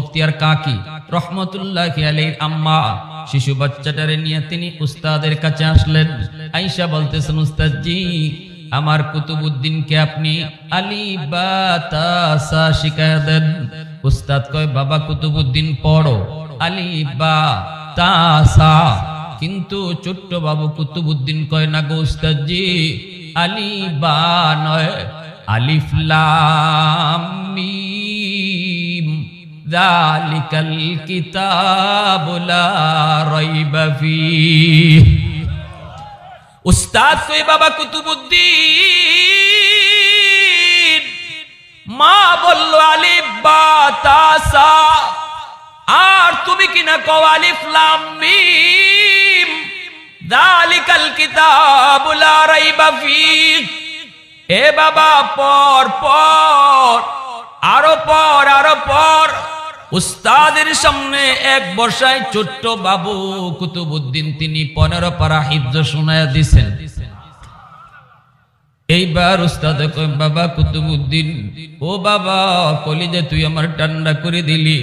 বখতিয়ার কাকি, রহমতুল্লাহ আলীর আম্মা। শিশু বাচ্চাটারে নিয়ে তিনি উস্তাদের কাছে আসলেন। আইসা বলতেছেন, উস্তাদজি, আমার কুতুবুদ্দিনকে আপনি আলী বা তাসা শিখায় দেন। উস্তাদ কয়, বাবা কুতুবুদ্দিন পড়ো। আলী বা তাসা কিন্তু ছোট্ট বাবু কুতুবুদ্দিন কয়, না গো উস্তাদজি, আলী বা নয়। আলিফ লাম মিম যালিকাল কিতাবু লা রাইবা ফীহ উস্তাদ কই বাবা কুতুবুদ্দিন, মা বলল, আলিফ বা তাসা আর তুমি কিনা কও আলিফ লাম মিম? যালিকাল কিতাবু লা রাইবা ফীহ এ বাবা, পর পর, আরও পর আরও পর। উস্তাদের সামনে এক বর্ষায় ছোট্ট বাবু কুতুবুদ্দিন তিনি পনেরো পারা হিফজ শোনায় দিছেন। এইবার উস্তাদ বাবা কুতুবুদ্দিন, ও বাবা, কলিজে তুই আমার ঠান্ডা করে দিলি।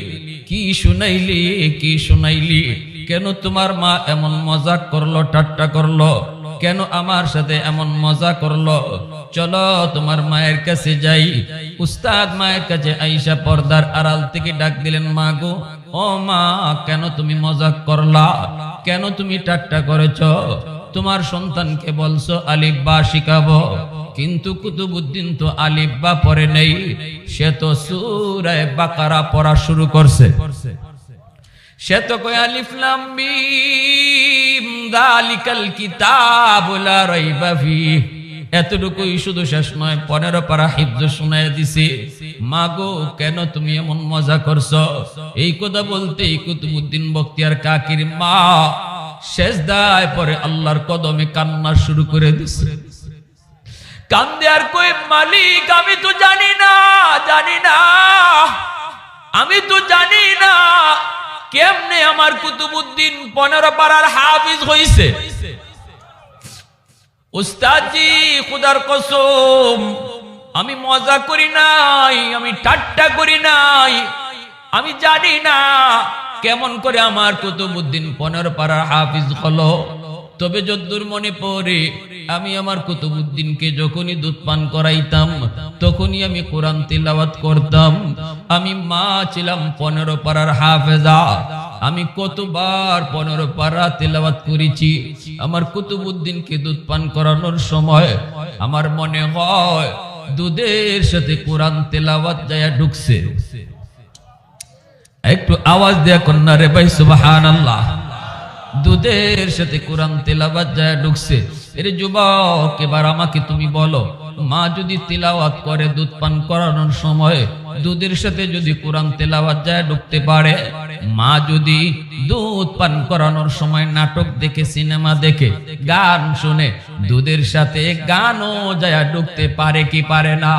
কি শুনাইলি কি শুনাইলি? কেন তোমার মা এমন মজাক করল, ঠাট্টা করল? কেন আমার সাথে এমন মজা করল? চলো তোমার মায়ের কাছে যাই। উস্তাদ মায়ের কাছে আইসা পর্দার আড়াল থেকে ডাক দিলেন, মা গো, ও মা, কেন তুমি মজাক করলা? কেন তুমি ঠাট্টা করেছ? তোমার সন্তানকে বলছো আলিব্বা শিখাবো। কিন্তু কুতুবুদ্দিন তো আলিব্বা পরে নেই। সে তো সুরায় বাকারা পড়া শুরু করছে। সে তো কয় আলিফ কিতাবু লা রাইবা এতটুকুই শুধু শেষ নয়, পনেরো পারা শুনায় দিছে। কেন তুমি এমন মজা করছ? এই কথা বলতে কুতুবুদ্দিন বক্তিয়ার কাকির মা শেষ দায় পরে আল্লাহর কদমে কান্না শুরু করে দিছে। কান্দে আর কই, মালিক, আমি তো জানি না জানি না, আমি তো জানি না কেমনে আমার কুতুবুদ্দিন পনেরো পাড়ার হাফিজ হইছে? উস্তাদজি, খুদার কসম, আমি মজা করি নাই, আমি ঠাট্টা করি নাই, আমি জানি না কেমন করে আমার কুতুবুদ্দিন পনেরো পাড়ার হাফিজ হলো। তবে যদ্দুর মনে পড়ে আমি আমার কুতুবুদ্দিনকে যখনই দুধ পান করাইতাম, তখনই আমি কোরআন তিলাওয়াত করতাম। আমি মা ছিলাম পনেরো পাড়ার হাফেজা। আমি কতবার পনেরো পাড়া তেলাওয়াত করেছি। আমার কুতুবুদ্দিনকে দুধ পান করানোর সময় আমার মনে হয় দুধের সাথে কোরআন তেলাওয়াত যায় ঢুকছে। একটু আওয়াজ দেয়া কন্যা রে ভাই সুবাহান আল্লাহ দুধের সাথে কোরআন তেলাবাত যায় ঢুকছে। এর যুবক, এবার আমাকে তুমি বলো, মা যদি তেলাওয়াত করে দুধ পান করানোর সময়, দুধের সাথে যদি কোরআন তেলাওয়াত যায় ঢুকতে পারে? মা যদি দুধ পান করানোর সময় নাটক দেখে, সিনেমা দেখে, গান শুনে, দুধের সাথে গানও যায় ঢুকতে পারে কি পারে না?